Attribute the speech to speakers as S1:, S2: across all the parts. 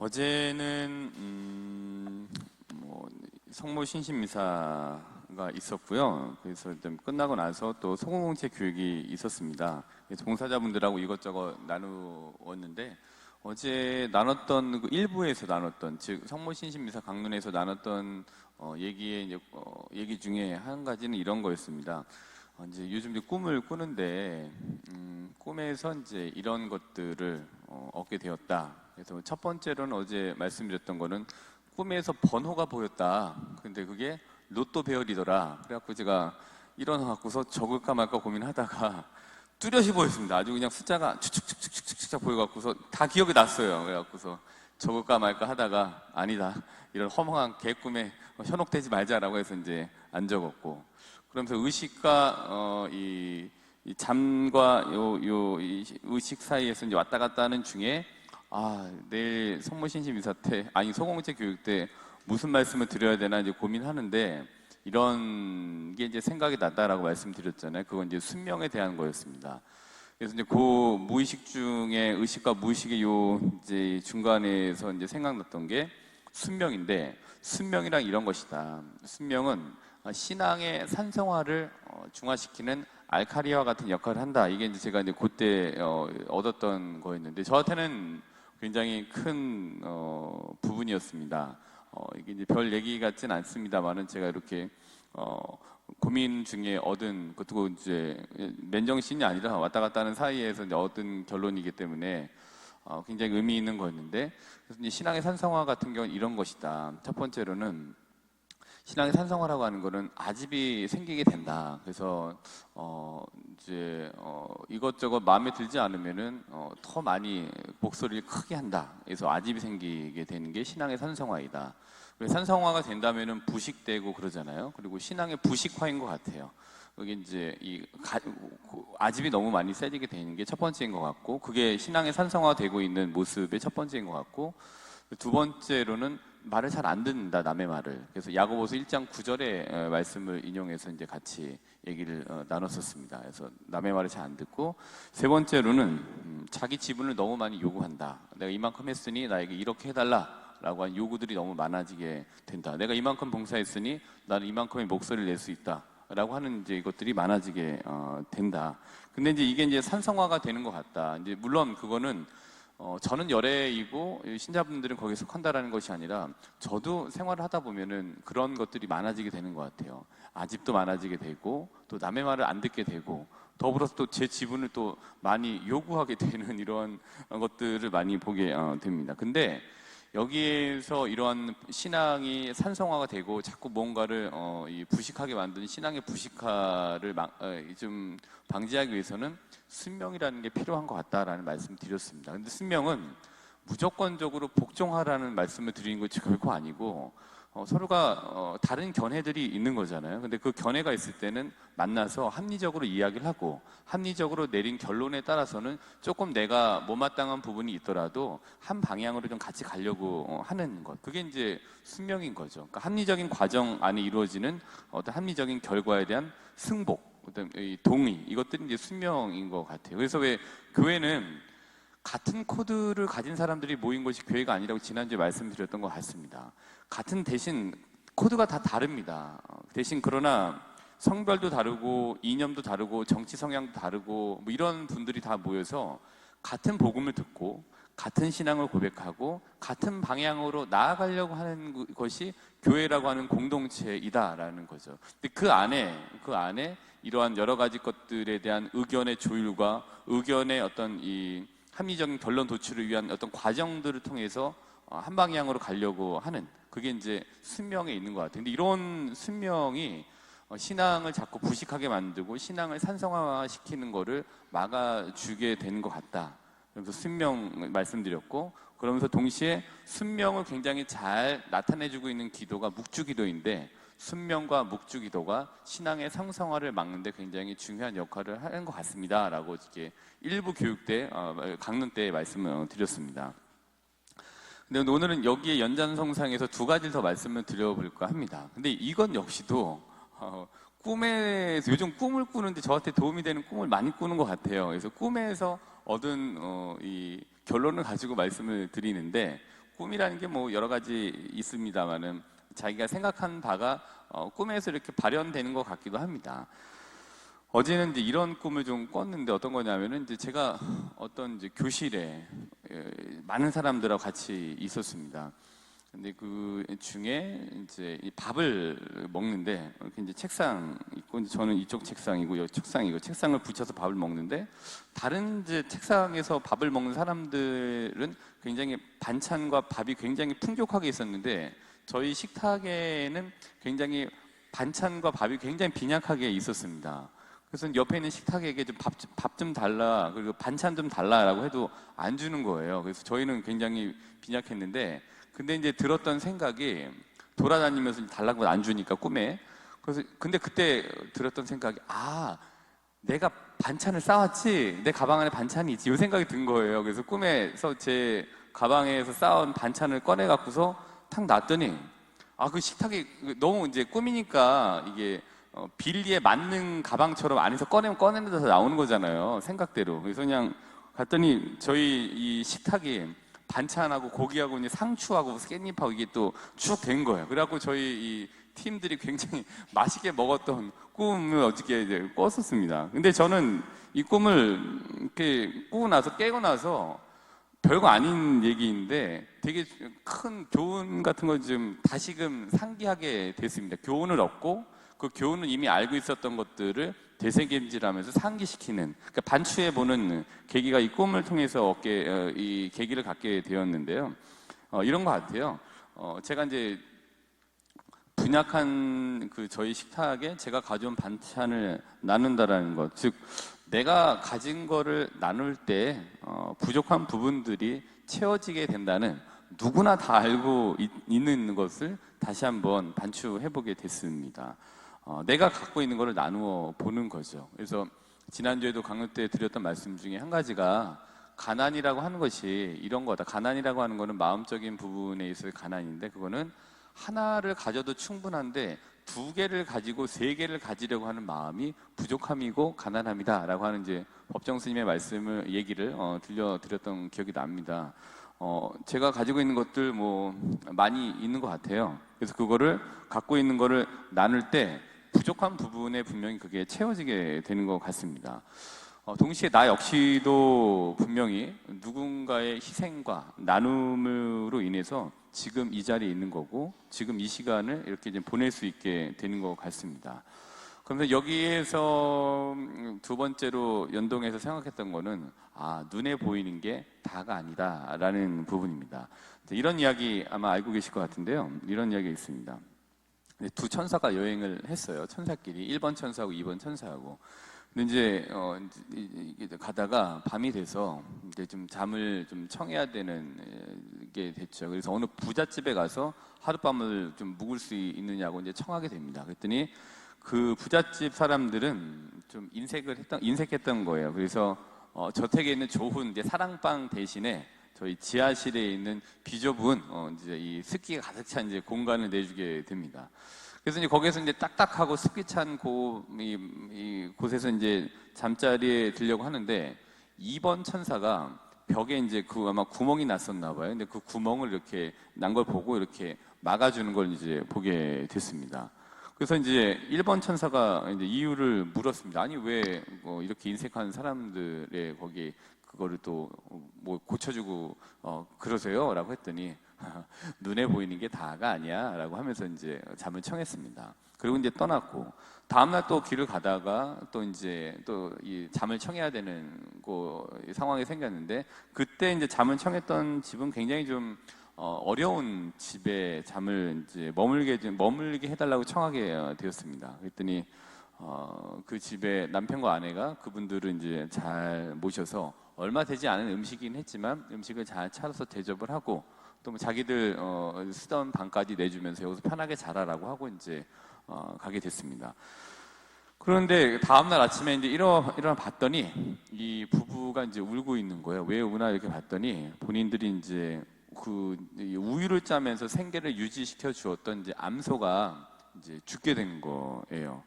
S1: 어제는 음, 뭐 성모 신신 미사가 있었고요. 그래서 좀 끝나고 나서 또 소공동체 교육이 있었습니다. 그래서 봉사자분들하고 이것저것 나누었는데 어제 나눴던 그 일부에서 나눴던 즉 성모 신신 미사 강론에서 나눴던 어, 얘기의 이제, 어, 얘기 중에 한 가지는 이런 거였습니다. 어, 이제 요즘 이제 꿈을 꾸는데 음, 꿈에서 이제 이런 것들을 어, 얻게 되었다. 그래서 첫 번째로는 어제 말씀드렸던 거는 꿈에서 번호가 보였다. 근데 그게 로또 배열이더라. 그래갖고 제가 일어나갖고서 적을까 말까 고민하다가 뚜렷이 보였습니다. 아주 그냥 숫자가 축축축축축축 보여갖고서 다 기억이 났어요. 그래갖고서 적을까 말까 하다가 아니다. 이런 허망한 개꿈에 현혹되지 말자라고 해서 이제 안 적었고 그러면서 의식과 어, 이, 이 잠과 요, 요, 이 의식 사이에서 이제 왔다 갔다 하는 중에 아, 내일 성모신심 이사 때, 아니, 소공체 교육 때 무슨 말씀을 드려야 되나 이제 고민하는데 이런 게 이제 생각이 났다라고 말씀드렸잖아요. 그건 이제 순명에 대한 거였습니다. 그래서 이제 그 무의식 중에 의식과 무의식의 요 이제 중간에서 이제 생각났던 게 순명인데 순명이란 이런 것이다. 순명은 신앙의 산성화를 어, 중화시키는 알카리와 같은 역할을 한다. 이게 이제 제가 이제 그때 어, 얻었던 거였는데 저한테는 굉장히 큰 어, 부분이었습니다. 어, 이게 이제 별 얘기 같진 않습니다만은 제가 이렇게 어, 고민 중에 얻은 그것도 이제 맨정신이 아니라 왔다 갔다 하는 사이에서 이제 얻은 결론이기 때문에 어, 굉장히 의미 있는 거였는데 그래서 이제 신앙의 산성화 같은 경우는 이런 것이다. 첫 번째로는 신앙의 산성화라고 하는 거는 아집이 생기게 된다. 그래서 어 이제 어 이것저것 마음에 들지 않으면은 어 더 많이 목소리를 크게 한다. 그래서 아집이 생기게 되는 게 신앙의 산성화이다. 그래서 산성화가 된다면은 부식되고 그러잖아요. 그리고 신앙의 부식화인 것 같아요. 그게 이제 이 가- 아집이 너무 많이 세지게 되는 게 첫 번째인 것 같고, 그게 신앙의 산성화되고 있는 모습의 첫 번째인 것 같고, 두 번째로는 말을 잘 안 듣는다 남의 말을 그래서 야고보서 1장 9절의 말씀을 인용해서 이제 같이 얘기를 어, 나눴었습니다. 그래서 남의 말을 잘 안 듣고 세 번째로는 음, 자기 지분을 너무 많이 요구한다. 내가 이만큼 했으니 나에게 이렇게 해달라라고 한 요구들이 너무 많아지게 된다. 내가 이만큼 봉사했으니 나는 이만큼의 목소리를 낼 수 있다. 라고 하는 이제 이것들이 많아지게 어, 된다. 근데 이제 이게 이제 산성화가 되는 것 같다. 이제 물론 그거는 어, 저는 열애이고 이 신자분들은 거기에 속한다라는 것이 아니라 저도 생활을 하다 보면은 그런 것들이 많아지게 되는 것 같아요. 아집도 많아지게 되고 또 남의 말을 안 듣게 되고 더불어서 또 제 지분을 또 많이 요구하게 되는 이런 것들을 많이 보게 어, 됩니다. 근데 여기에서 이러한 신앙이 산성화가 되고 자꾸 뭔가를 어, 이 부식하게 만드는 신앙의 부식화를 막, 어, 좀 방지하기 위해서는 순명이라는 게 필요한 것 같다라는 말씀 드렸습니다. 근데 순명은 무조건적으로 복종하라는 말씀을 드리는 것이 결코 아니고 어, 서로가 어, 다른 견해들이 있는 거잖아요. 근데 그 견해가 있을 때는 만나서 합리적으로 이야기를 하고 합리적으로 내린 결론에 따라서는 조금 내가 못마땅한 부분이 있더라도 한 방향으로 좀 같이 가려고 어, 하는 것. 그게 이제 순명인 거죠. 그러니까 합리적인 과정 안에 이루어지는 어떤 합리적인 결과에 대한 승복, 어떤 이 동의 이것들이 이제 순명인 것 같아요. 그래서 왜 교회는 같은 코드를 가진 사람들이 모인 것이 교회가 아니라고 지난주에 말씀드렸던 것 같습니다. 같은 대신 코드가 다 다릅니다. 어, 대신 그러나 성별도 다르고 이념도 다르고 정치 성향도 다르고 뭐 이런 분들이 다 모여서 같은 복음을 듣고 같은 신앙을 고백하고 같은 방향으로 나아가려고 하는 그- 것이 교회라고 하는 공동체이다라는 거죠. 근데 그 안에 그 안에 이러한 여러 가지 것들에 대한 의견의 조율과 의견의 어떤 이 합리적인 결론 도출을 위한 어떤 과정들을 통해서 어, 한 방향으로 가려고 하는 그게 이제 순명에 있는 것 같아요. 근데 이런 순명이 어, 신앙을 자꾸 부식하게 만들고 신앙을 산성화시키는 거를 막아주게 되는 것 같다. 그래서 순명 말씀드렸고 그러면서 동시에 순명을 굉장히 잘 나타내주고 있는 기도가 묵주기도인데 순명과 묵주기도가 신앙의 상성화를 막는데 굉장히 중요한 역할을 하는 것 같습니다라고 이렇게 일부 교육 때 어, 강론 때 말씀을 어, 드렸습니다. 근데 오늘은 여기에 연장성상에서 두 가지를 더 말씀을 드려볼까 합니다. 근데 이건 역시도 어, 꿈에서 요즘 꿈을 꾸는데 저한테 도움이 되는 꿈을 많이 꾸는 것 같아요. 그래서 꿈에서 얻은 어, 이 결론을 가지고 말씀을 드리는데 꿈이라는 게 뭐 여러 가지 있습니다만은 자기가 생각한 바가 어, 꿈에서 이렇게 발현되는 것 같기도 합니다. 어제는 이제 이런 꿈을 좀 꿨는데 어떤 거냐면은 이제 제가 어떤 이제 교실에 에, 많은 사람들하고 같이 있었습니다. 근데 그 중에 이제 이 밥을 먹는데 이렇게 이제 책상 있고 이제 저는 이쪽 책상이고 여기 책상이고 책상을 붙여서 밥을 먹는데 다른 이제 책상에서 밥을 먹는 사람들은 굉장히 반찬과 밥이 굉장히 풍족하게 있었는데 저희 식탁에는 굉장히 반찬과 밥이 굉장히 빈약하게 있었습니다. 그래서 옆에 있는 식탁에게 좀 밥, 밥 좀 달라, 그리고 반찬 좀 달라라고 해도 안 주는 거예요. 그래서 저희는 굉장히 빈약했는데, 근데 이제 들었던 생각이 돌아다니면서 달라고 안 주니까 꿈에. 그래서, 근데 그때 들었던 생각이, 아, 내가 반찬을 쌓았지? 내 가방 안에 반찬이 있지? 이 생각이 든 거예요. 그래서 꿈에서 제 가방에서 쌓은 반찬을 꺼내갖고서 탁 놨더니, 아, 그 식탁이 너무 이제 꿈이니까 이게 어, 빌리에 맞는 가방처럼 안에서 꺼내면 꺼내는 데서 나오는 거잖아요. 생각대로. 그래서 그냥 갔더니 저희 이 식탁이 반찬하고 고기하고 이제 상추하고 깻잎하고 이게 또 쭉 된 거예요. 그래갖고 저희 이 팀들이 굉장히 맛있게 먹었던 꿈을 어저께 이제 꿨었습니다. 근데 저는 이 꿈을 이렇게 꾸고 나서 깨고 나서 별거 아닌 얘기인데 되게 큰 교훈 같은 걸 좀 다시금 상기하게 됐습니다. 교훈을 얻고 그 교훈은 이미 알고 있었던 것들을 되새김질하면서 상기시키는 그러니까 반추해 보는 계기가 이 꿈을 통해서 얻게 어, 이 계기를 갖게 되었는데요. 어, 이런 것 같아요. 어, 제가 이제 분약한 그 저희 식탁에 제가 가져온 반찬을 나눈다라는 것, 즉 내가 가진 거를 나눌 때 어, 부족한 부분들이 채워지게 된다는 누구나 다 알고 있, 있는 것을 다시 한번 반추해 보게 됐습니다. 어, 내가 갖고 있는 것을 나누어 보는 거죠. 그래서 지난주에도 강요 때 드렸던 말씀 중에 한 가지가 가난이라고 하는 것이 이런 거다. 가난이라고 하는 거는 마음적인 부분에 있어서 가난인데 그거는 하나를 가져도 충분한데 두 개를 가지고 세 개를 가지려고 하는 마음이 부족함이고 가난함이다라고 하는 이제 법정 스님의 말씀을 얘기를 어, 들려드렸던 기억이 납니다. 어, 제가 가지고 있는 것들 뭐 많이 있는 것 같아요. 그래서 그거를 갖고 있는 거를 나눌 때 부족한 부분에 분명히 그게 채워지게 되는 것 같습니다. 어, 동시에 나 역시도 분명히 누군가의 희생과 나눔으로 인해서 지금 이 자리에 있는 거고 지금 이 시간을 이렇게 이제 보낼 수 있게 되는 것 같습니다. 그러면서 여기에서 두 번째로 연동해서 생각했던 거는 아 눈에 보이는 게 다가 아니다라는 부분입니다. 이런 이야기 아마 알고 계실 것 같은데요. 이런 이야기가 있습니다. 두 천사가 여행을 했어요. 천사끼리 1번 천사하고 2번 천사하고. 근데 이제 어 이제 가다가 밤이 돼서 이제 좀 잠을 좀 청해야 되는 게 됐죠. 그래서 어느 부잣집에 가서 하룻밤을 좀 묵을 수 있느냐고 이제 청하게 됩니다. 그랬더니 그 부잣집 사람들은 좀 인색을 했던 인색했던 거예요. 그래서 어 저택에 있는 좋은 이제 사랑방 대신에 저희 지하실에 있는 비좁은 어 이제 이 습기가 가득 찬 이제 공간을 내주게 됩니다. 그래서 이제 거기서 이제 딱딱하고 습기 찬 고, 이, 이 곳에서 이제 잠자리에 들려고 하는데 2번 천사가 벽에 이제 그 아마 구멍이 났었나 봐요. 근데 그 구멍을 이렇게 난 걸 보고 이렇게 막아주는 걸 이제 보게 됐습니다. 그래서 이제 1번 천사가 이제 이유를 물었습니다. 아니 왜 뭐 이렇게 인색한 사람들의 거기 그거를 또 뭐 고쳐주고 어 그러세요?라고 했더니 눈에 보이는 게 다가 아니야 라고 하면서 이제 잠을 청했습니다. 그리고 이제 떠났고 다음날 또 길을 가다가 또 이제 또 이 잠을 청해야 되는 그 상황이 생겼는데 그때 이제 잠을 청했던 집은 굉장히 좀 어, 어려운 집에 잠을 이제 머물게 머물게 해달라고 청하게 되었습니다. 그랬더니 어, 그 집에 남편과 아내가 그분들을 이제 잘 모셔서 얼마 되지 않은 음식이긴 했지만 음식을 잘 차려서 대접을 하고 또 뭐 자기들 어, 쓰던 방까지 내주면서 여기서 편하게 자라라고 하고 이제 어, 가게 됐습니다. 그런데 다음날 아침에 이제 일어, 일어나 봤더니 이 부부가 이제 울고 있는 거예요. 왜 우나 이렇게 봤더니 본인들이 이제 그 우유를 짜면서 생계를 유지시켜 주었던 이제 암소가 이제 죽게 된 거예요.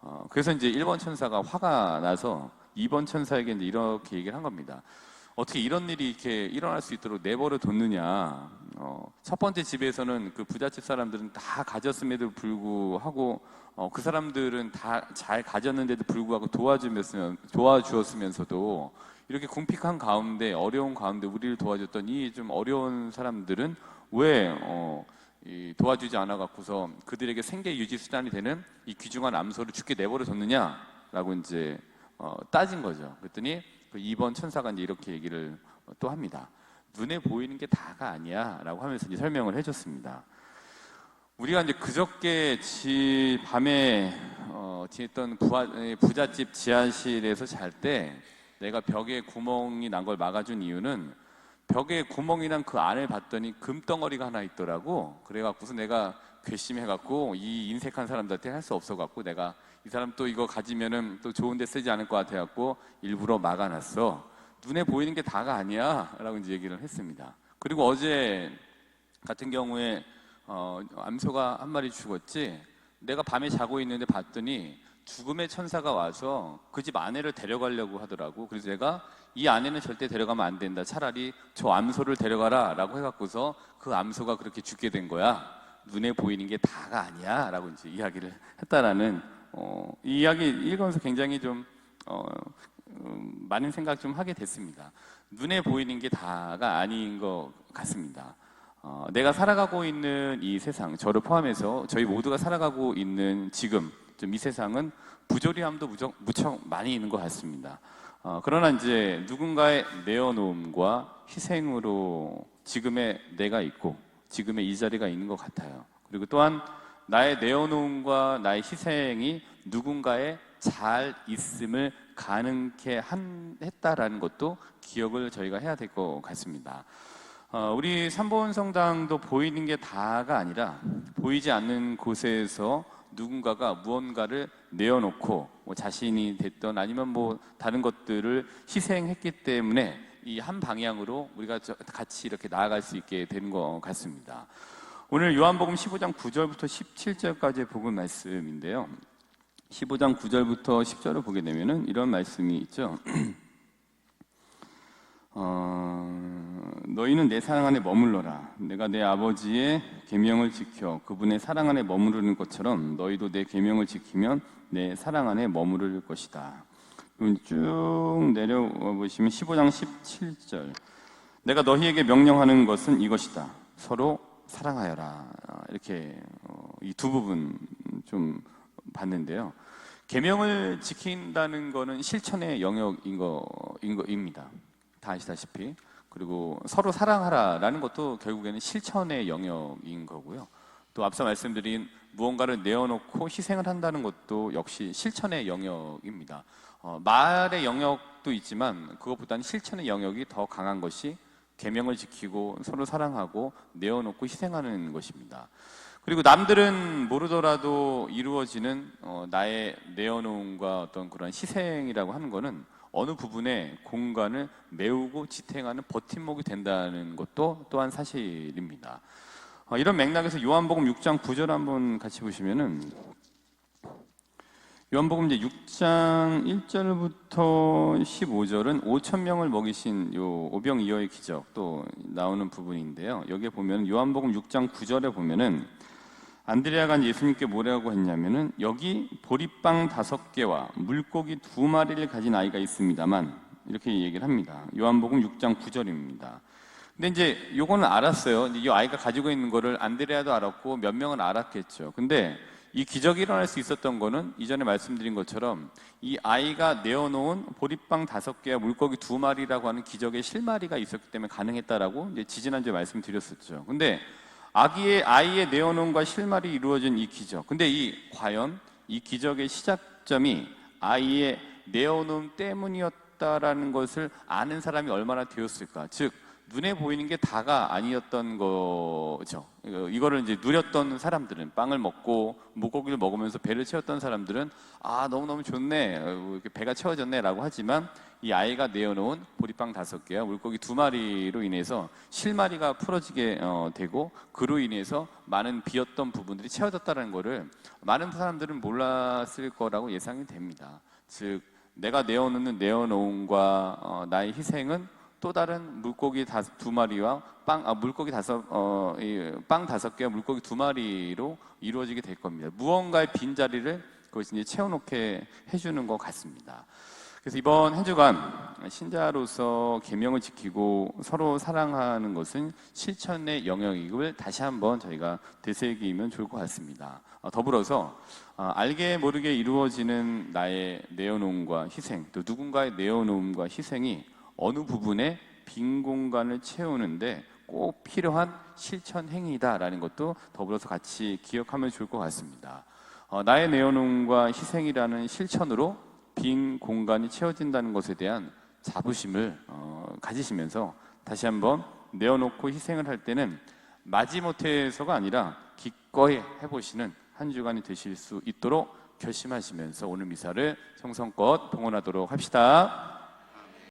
S1: 어, 그래서 이제 1번 천사가 화가 나서 2번 천사에게 이렇게 얘기를 한 겁니다. 어떻게 이런 일이 이렇게 일어날 수 있도록 내버려 뒀느냐. 어, 첫 번째 집에서는 그 부잣집 사람들은 다 가졌음에도 불구하고 어, 그 사람들은 다 잘 가졌는데도 불구하고 도와주면 도와주었으면서도 이렇게 궁핍한 가운데 어려운 가운데 우리를 도와줬던 이 좀 어려운 사람들은 왜 어, 이 도와주지 않아 갖고서 그들에게 생계 유지 수단이 되는 이 귀중한 암소를 죽게 내버려 뒀느냐라고 이제 어, 따진 거죠. 그랬더니 그 2번 천사가 이제 이렇게 얘기를 또 합니다. 눈에 보이는 게 다가 아니야라고 하면서 이제 설명을 해줬습니다. 우리가 이제 그저께 지 밤에 어, 지냈던 부하, 에, 부잣집 지하실에서 잘 때 내가 벽에 구멍이 난 걸 막아준 이유는 벽에 구멍이 난 그 안을 봤더니 금덩어리가 하나 있더라고. 그래갖고서 내가 괘씸해갖고 이 인색한 사람들한테 할 수 없어갖고 내가 이 사람 또 이거 가지면은 또 좋은데 쓰지 않을 것 같아갖고 일부러 막아놨어. 눈에 보이는 게 다가 아니야라고 이제 얘기를 했습니다. 그리고 어제 같은 경우에 어, 암소가 한 마리 죽었지. 내가 밤에 자고 있는데 봤더니 죽음의 천사가 와서 그 집 아내를 데려가려고 하더라고. 그래서 내가 이 아내는 절대 데려가면 안 된다. 차라리 저 암소를 데려가라라고 해갖고서 그 암소가 그렇게 죽게 된 거야. 눈에 보이는 게 다가 아니야라고 이제 이야기를 했다라는 어, 이 이야기 읽으면서 굉장히 좀 어, 음, 많은 생각 좀 하게 됐습니다. 눈에 보이는 게 다가 아닌 것 같습니다. 어, 내가 살아가고 있는 이 세상, 저를 포함해서 저희 모두가 살아가고 있는 지금, 좀 이 세상은 부조리함도 무척, 무척 많이 있는 것 같습니다. 어, 그러나 이제 누군가의 내어놓음과 희생으로 지금의 내가 있고, 지금의 이 자리가 있는 것 같아요. 그리고 또한 나의 내어놓음과 나의 희생이 누군가의 잘 있음을 가능케 한, 했다라는 것도 기억을 저희가 해야 될 것 같습니다. 어, 우리 삼보원 성당도 보이는 게 다가 아니라 보이지 않는 곳에서 누군가가 무언가를 내어놓고 뭐 자신이 됐던 아니면 뭐 다른 것들을 희생했기 때문에 이 한 방향으로 우리가 저- 같이 이렇게 나아갈 수 있게 된것 같습니다. 오늘 요한복음 15장 9절부터 17절까지의 복음 말씀인데요. 15장 9절부터 10절을 보게 되면은 이런 말씀이 있죠. 어, 너희는 내 사랑 안에 머물러라. 내가 내 아버지의 계명을 지켜 그분의 사랑 안에 머무르는 것처럼 너희도 내 계명을 지키면 내 사랑 안에 머무를 것이다. 쭉 내려와 보시면 15장 17절. 내가 너희에게 명령하는 것은 이것이다. 서로 사랑하여라. 이렇게 어, 이두 부분 좀 봤는데요. 계명을 지킨다는 거는 실천의 영역인 거인 거입니다. 다 아시다시피. 그리고 서로 사랑하라라는 것도 결국에는 실천의 영역인 거고요. 또 앞서 말씀드린 무언가를 내어놓고 희생을 한다는 것도 역시 실천의 영역입니다. 어, 말의 영역도 있지만 그것보다는 실천의 영역이 더 강한 것이 계명을 지키고 서로 사랑하고 내어놓고 희생하는 것입니다. 그리고 남들은 모르더라도 이루어지는 어, 나의 내어놓음과 어떤 그런 희생이라고 하는 것은 어느 부분에 공간을 메우고 지탱하는 버팀목이 된다는 것도 또한 사실입니다. 어, 이런 맥락에서 요한복음 6장 9절 한번 같이 보시면은 요한복음 이제 6장 1절부터 15절은 5천 명을 먹이신 요 오병이어의 기적 또 나오는 부분인데요. 여기에 보면 요한복음 6장 9절에 보면은 안드레아가 예수님께 뭐라고 했냐면은 여기 보리빵 다섯 개와 물고기 두 마리를 가진 아이가 있습니다만 이렇게 얘기를 합니다. 요한복음 6장 9절입니다. 근데 이제 요거는 알았어요. 이 아이가 가지고 있는 거를 안드레아도 알았고 몇 명은 알았겠죠. 근데 이 기적이 일어날 수 있었던 거는 이전에 말씀드린 것처럼 이 아이가 내어놓은 보리빵 다섯 개와 물고기 두 마리라고 하는 기적의 실마리가 있었기 때문에 가능했다라고 이제 지지난주에 말씀드렸었죠. 근데 아기의 아이의 내어놓음과 실말이 이루어진 이 기적. 근데 이 과연 이 기적의 시작점이 아이의 내어놓음 때문이었다라는 것을 아는 사람이 얼마나 되었을까? 즉 눈에 보이는 게 다가 아니었던 거죠. 이거- 이거를 이제 누렸던 사람들은 빵을 먹고 물고기를 먹으면서 배를 채웠던 사람들은 아 너무 너무 좋네, 배가 채워졌네라고 하지만 이 아이가 내어놓은 보리빵 다섯 개와 물고기 두 마리로 인해서 실마리가 풀어지게 어, 되고 그로 인해서 많은 비었던 부분들이 채워졌다는 것을 많은 사람들은 몰랐을 거라고 예상이 됩니다. 즉 내가 내어놓는 내어놓음과 어, 나의 희생은 또 다른 물고기 다, 두 마리와 빵, 아, 물고기 다섯, 어, 이, 빵 다섯 개와 물고기 두 마리로 이루어지게 될 겁니다. 무언가의 빈 자리를 그것이 이제 채워놓게 해주는 것 같습니다. 그래서 이번 한 주간 신자로서 계명을 지키고 서로 사랑하는 것은 실천의 영역임을 다시 한번 저희가 되새기면 좋을 것 같습니다. 어, 더불어서 어, 알게 모르게 이루어지는 나의 내어놓음과 희생, 또 누군가의 내어놓음과 희생이 어느 부분에 빈 공간을 채우는데 꼭 필요한 실천 행위다라는 것도 더불어서 같이 기억하면 좋을 것 같습니다. 어, 나의 내어놓음과 희생이라는 실천으로 빈 공간이 채워진다는 것에 대한 자부심을 어, 가지시면서 다시 한번 내어놓고 희생을 할 때는 마지못해서가 아니라 기꺼이 해보시는 한 주간이 되실 수 있도록 결심하시면서 오늘 미사를 성성껏 봉헌하도록 합시다.